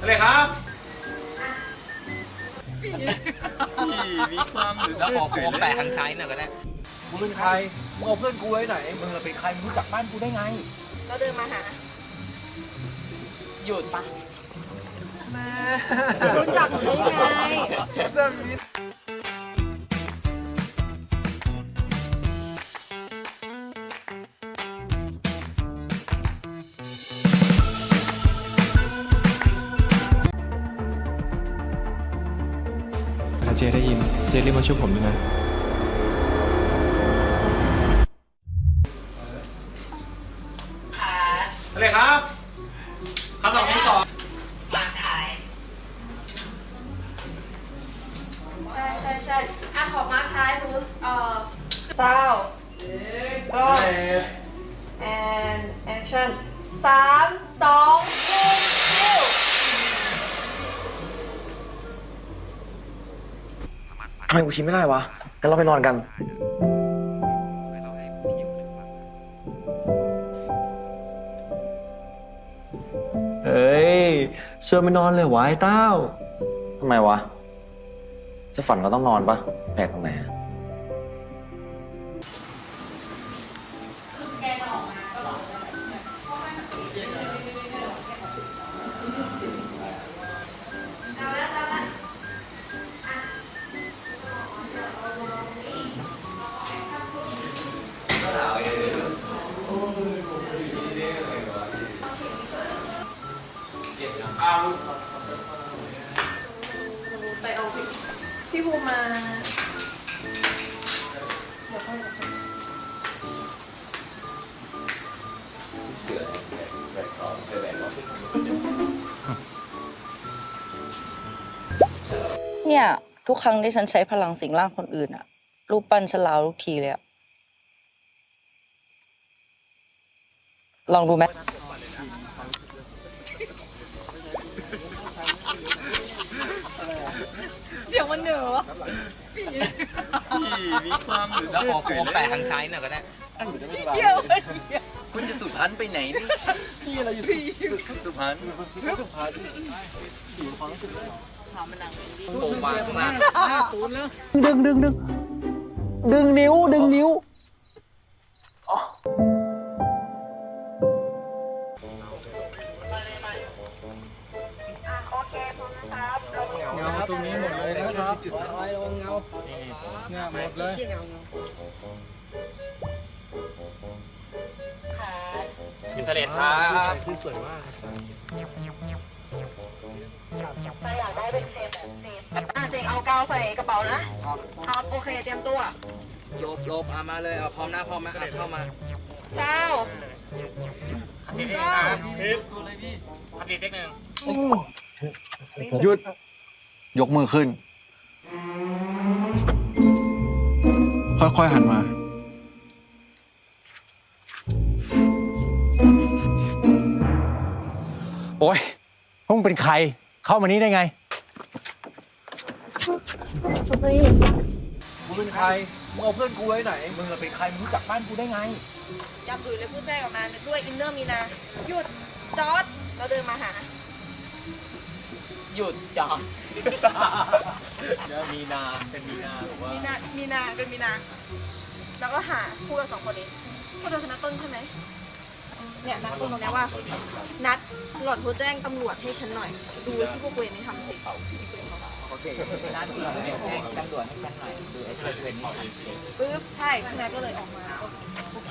อะไรครับ มีความหรือแล้วขอขอแปะทางซ้ายหน่อยก็ได้ มึงเป็นใคร มึงเอาเพื่อนกูไว้ไหน มึงเป็นใคร มึงรู้จักบ้านกูได้ไง เราเดินมาหา หยุดปะรู้จักหนูได้ไงถ้า เจได้ยิน เจรีบมาช่วยผมด้วยนะ อะไรครับคำตอบที่สองใช่ใช่ใช่อะขอมาร์คท้ายสมมติเอ่อเศร้าก็ and action สามสองำไมกูชิมไม่ได้วะงั้นเราไปนอนกัน เฮ้ยชวนไปนอนเลยวะไอ้เต้า ทำไมวะ จะฝันก็ต้องนอนปะแปลกตรงไหนอะเอา อ้าวไปเอาพี่พี่ภูมาเดี๋ยวค่อยเดี๋ยวค่อยเนี่ย ทุกครั้งที่ฉันใช้พลังสิงร่างคนอื่นอะรูปปั้นฉลาวทุกทีเลยอะลองดูไหม นเหนือวะมีความหรือแล้วขอขอแปะทางซ้ายหน่อยก็ได้เกี่ยวอะไรคุณจะสุพรรณไปไหนนี่พี่อะไรอยู่สุพรรณโป่งวางข้างล่างดึงดึงดึงดึงนิ้วดึงนิ้ว ครับจุดไว้ระวังเงาเนี่ยหมดเลยอินเทอร์เน็ตครับที่สวยมากอะเจงเอากาวใส่กระเป๋านะ ครับ โอเค เตรียมตัวลบลบเอามาเลยเอาพร้อมหน้าพร้อมมเอาเข้ามาเก้าทีนี้เก้าพัดดีเทคหนึ่งหยุด ยกมือขึ้น ค่อยๆหันมา โอ้ยพวกมึงเป็นใคร เข้ามานี้ได้ไงมึงเป็นใคร มึงเอาเพื่อนกูไว้ไหน มึงเป็นใคร มึงรู้จักบ้านกูได้ไงยำดุยเลยพูดแทรกออกมาด้วยอินเนอร์มีนา หยุดจอร์ดเราเดินมาหา หยุดจอดเดี๋ยวมีนาเป็นมีนาบอกว่ามีนา มีนาเป็นมีนา แล้วก็หาพูดกับสองคนนี้พูดกับคณะต้นใช่ไหมเนี่ยนัดต้นตรงเนี้ยว่า นัดหล่อนโทรแจ้งตำรวจให้ฉันหน่อย ดูที่พวกเวรนี่ทำสิโอเคนั่นคือแจ้งตำรวจให้ฉันหน่อยดูไอ้ตัวเป็นนี่ปึ๊บใช่พี่นัดก็เลยออกมาโอเค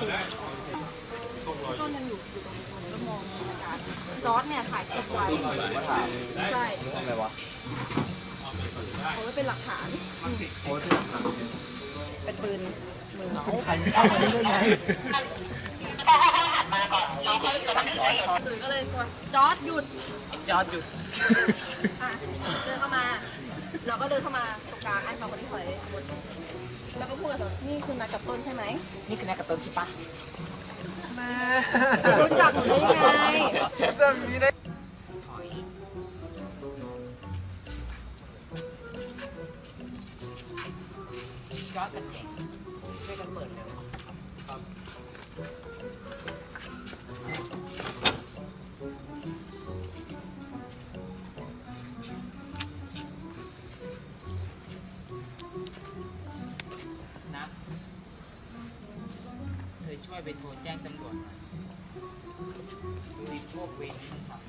ต้นยังอยู่อยู่ตรงนี้ก็มองบรรยากาศ จอร์ดเนี่ยถ่ายคลิปไว้ใช่ทำไมวะเอาไว้เป็นหลักฐานเป็นปืนมือเขาใครเข้ามาได้ไงสื่อก็เลยกลัวจอร์ดหยุดจอดหยุดอะเดินเข้ามาเราก็เดินเข้ามาตรงกลางไอ้สองคนที่ถอยบนแล้วก็พูดกับเธอนี่คือนัดกับต้นใช่ไหมนี่คือนักกับต้นใช่ปะ รู้จักหนูได้ไงจอดกันเองช่วยกันเปิดเร็ว เลยช่วยไปโทรแจ้งตำรวจหน่อยดูดิพวกเวรนี่มันทำ